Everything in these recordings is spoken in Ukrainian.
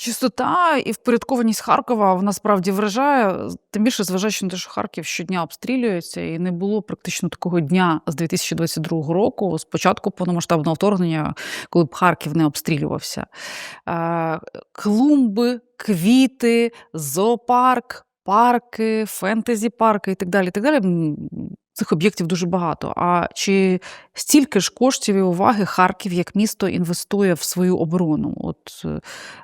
Чистота і впорядкованість Харкова вона справді вражає. Тим більше, зважаючи на те, що Харків щодня обстрілюється, і не було практично такого дня з 2022 року, з початку повномасштабного вторгнення, коли б Харків не обстрілювався. Е, Клумби, квіти, зоопарк, парки, фентезі-парки і так далі. І так далі. Цих об'єктів дуже багато. А чи стільки ж коштів і уваги Харків як місто інвестує в свою оборону? От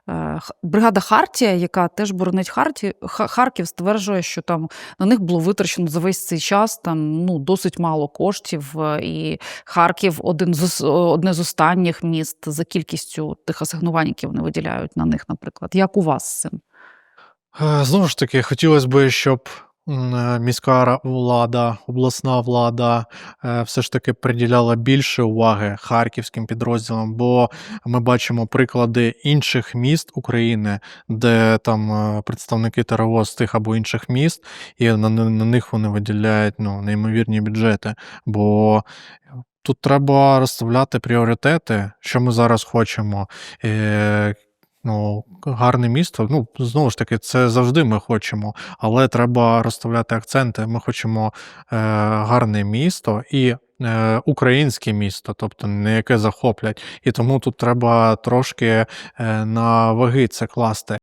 е, бригада Хартія, яка теж боронить Харті, Харків, стверджує, що там на них було витрачено за весь цей час там ну досить мало коштів. е, І Харків один з одне з останніх міст за кількістю тих асигнувань, які вони виділяють на них, наприклад. Як у вас з цим? Е, Знову ж таки, хотілося б, щоб е, міська влада, обласна влада е, все ж таки приділяла більше уваги харківським підрозділам, бо ми бачимо приклади інших міст України, де там е, представники ТРО з тих або інших міст, і на на них вони виділяють ну, неймовірні бюджети. Бо тут треба розставляти пріоритети, що ми зараз хочемо. Ну, гарне місто. Ну, знову ж таки, це завжди ми хочемо, але треба розставляти акценти. Ми хочемо е, гарне місто і е, українське місто, тобто не яке захоплять. І тому тут треба трошки е, на ваги це класти.